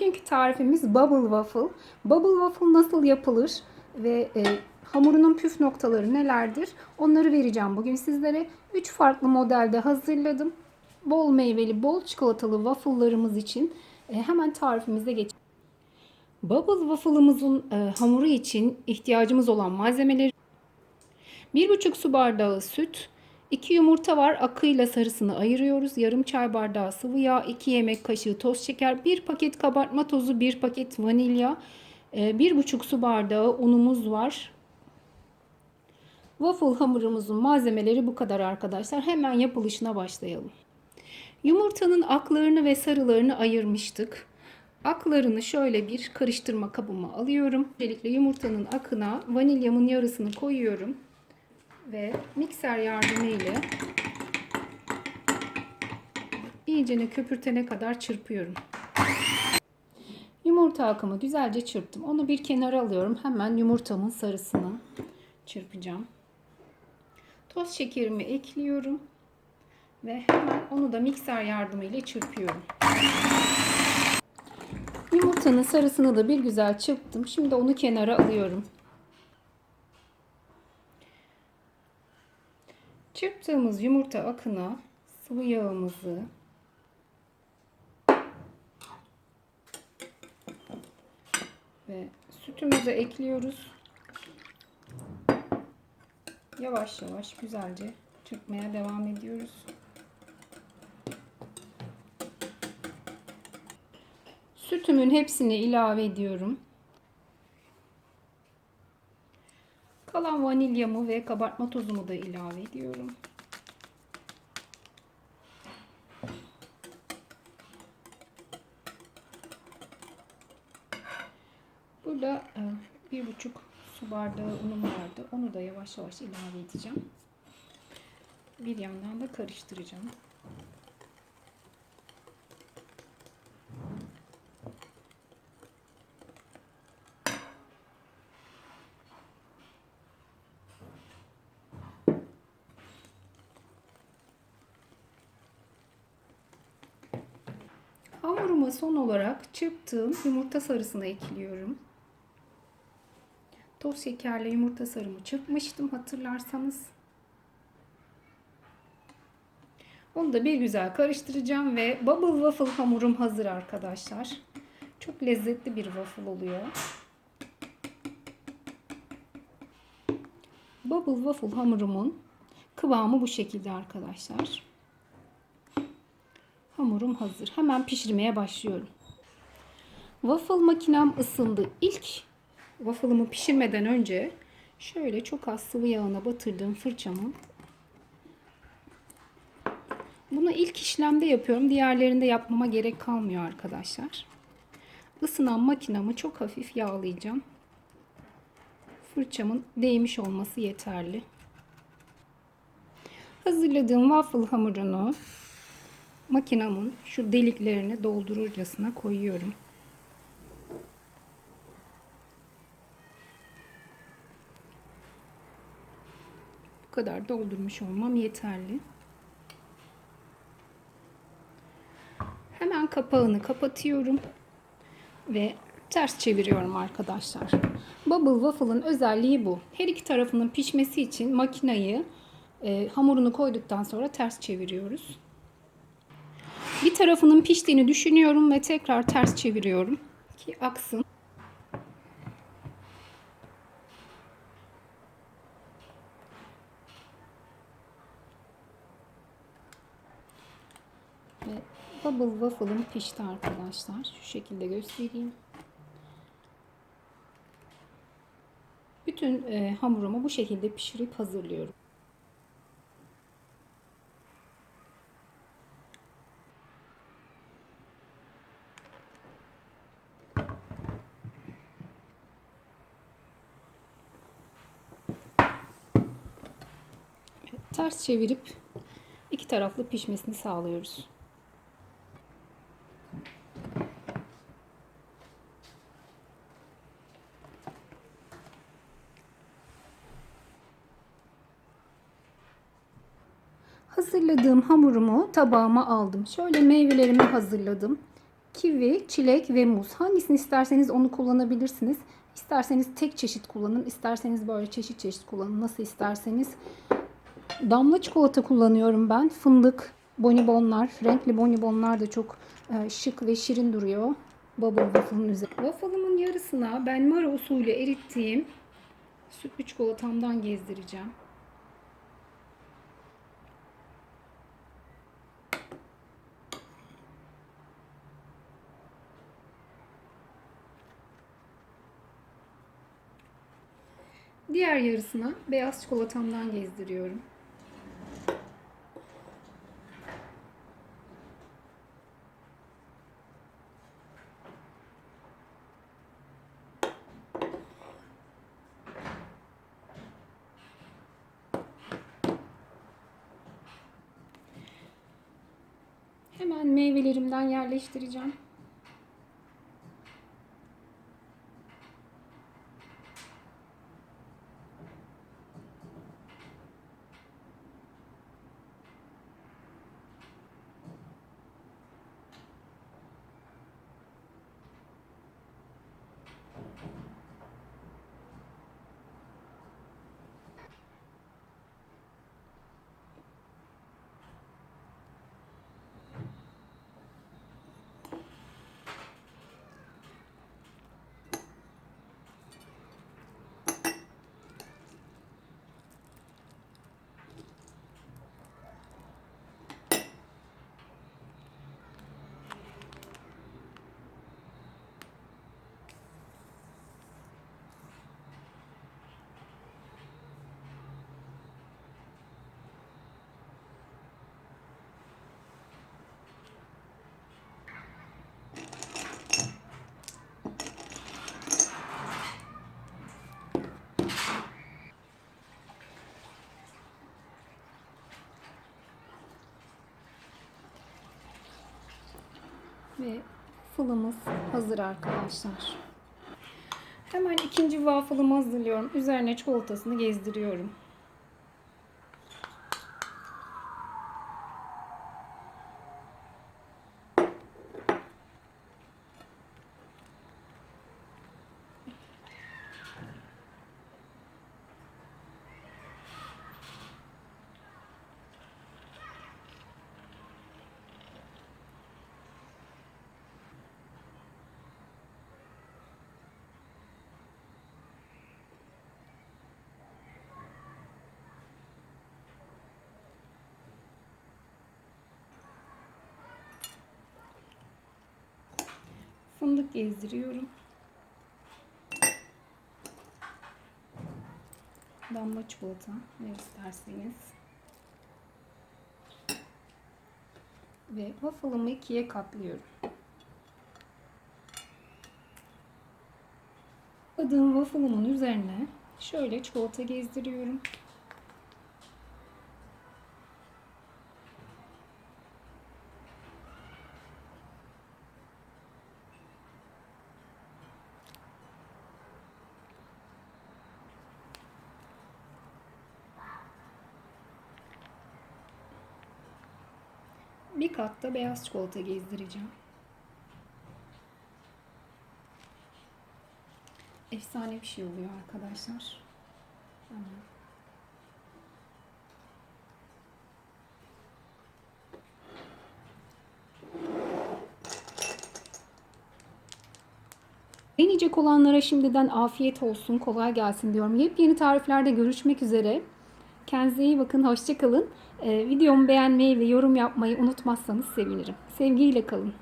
Bugünkü tarifimiz bubble waffle. Bubble waffle nasıl yapılır ve e, hamurunun püf noktaları nelerdir? Onları vereceğim bugün sizlere. 3 farklı modelde hazırladım. Bol meyveli, bol çikolatalı waffle'larımız için e, hemen tarifimize geçelim. Bubble waffle'ımızın e, hamuru için ihtiyacımız olan malzemeleri 1,5 su bardağı süt, 2 yumurta var. Akıyla sarısını ayırıyoruz. Yarım çay bardağı sıvı yağ, 2 yemek kaşığı toz şeker, 1 paket kabartma tozu, 1 paket vanilya, 1,5 su bardağı unumuz var. Waffle hamurumuzun malzemeleri bu kadar arkadaşlar. Hemen yapılışına başlayalım. Yumurtanın aklarını ve sarılarını ayırmıştık. Aklarını şöyle bir karıştırma kabıma alıyorum. Öncelikle yumurtanın akına vanilyamın yarısını koyuyorum ve mikser yardımıyla iyicene köpürtene kadar çırpıyorum. Yumurta akımı güzelce çırptım. Onu bir kenara alıyorum. Hemen yumurtamın sarısını çırpacağım. Toz şekerimi ekliyorum. Ve hemen onu da mikser yardımıyla çırpıyorum. Yumurtanın sarısını da bir güzel çırptım. Şimdi onu kenara alıyorum. Çırptığımız yumurta akına sıvı yağımızı ve sütümüzü ekliyoruz. Yavaş yavaş güzelce çırpmaya devam ediyoruz. Sütümün hepsini ilave ediyorum. Kalan vanilyamı ve kabartma tozumu da ilave ediyorum. Burada e, bir buçuk su bardağı unum vardı. Onu da yavaş yavaş ilave edeceğim. Bir yandan da karıştıracağım. Hamuruma son olarak çırptığım yumurta sarısını ekliyorum. Toz şekerle yumurta sarımı çırpmıştım hatırlarsanız. Onu da bir güzel karıştıracağım ve bubble waffle hamurum hazır arkadaşlar. Çok lezzetli bir waffle oluyor. Bubble waffle hamurumun kıvamı bu şekilde arkadaşlar. Hamurum hazır. Hemen pişirmeye başlıyorum. Waffle makinem ısındı. İlk waffle'ımı pişirmeden önce şöyle çok az sıvı yağına batırdığım fırçamı bunu ilk işlemde yapıyorum. Diğerlerinde yapmama gerek kalmıyor arkadaşlar. Isınan makinamı çok hafif yağlayacağım. Fırçamın değmiş olması yeterli. Hazırladığım waffle hamurunu makinamın şu deliklerini doldururcasına koyuyorum. Bu kadar doldurmuş olmam yeterli. Hemen kapağını kapatıyorum ve ters çeviriyorum arkadaşlar. Bubble Waffle'ın özelliği bu. Her iki tarafının pişmesi için makinayı e, hamurunu koyduktan sonra ters çeviriyoruz. Bir tarafının piştiğini düşünüyorum ve tekrar ters çeviriyorum ki aksın. Ve bubble waffle'ım pişti arkadaşlar. Şu şekilde göstereyim. Bütün e, hamurumu bu şekilde pişirip hazırlıyorum. Ters çevirip iki taraflı pişmesini sağlıyoruz. Hazırladığım hamurumu tabağıma aldım. Şöyle meyvelerimi hazırladım. kivi, çilek ve muz. Hangisini isterseniz onu kullanabilirsiniz. İsterseniz tek çeşit kullanın, isterseniz böyle çeşit çeşit kullanın. Nasıl isterseniz. Damla çikolata kullanıyorum ben. Fındık, bonibonlar, renkli bonibonlar da çok e, şık ve şirin duruyor. Bubble waffle'ın üzerine. Waffle'ımın yarısına ben mara usulü erittiğim sütlü çikolatamdan gezdireceğim. Diğer yarısına beyaz çikolatamdan gezdiriyorum. Hemen meyvelerimden yerleştireceğim. Ve waffle'ımız hazır arkadaşlar. Hemen ikinci waffle'ımı hazırlıyorum. Üzerine çikolatasını gezdiriyorum. Fındık gezdiriyorum. Damla çikolata ne isterseniz. Ve waffle'ımı ikiye katlıyorum. Katladığım waffle'ımın üzerine şöyle çikolata gezdiriyorum. Bir kat da beyaz çikolata gezdireceğim. Efsane bir şey oluyor arkadaşlar. Hemen. Deneyecek olanlara şimdiden afiyet olsun, kolay gelsin diyorum. Yepyeni tariflerde görüşmek üzere. Kendinize iyi bakın, hoşçakalın. Ee, videomu beğenmeyi ve yorum yapmayı unutmazsanız sevinirim. Sevgiyle kalın.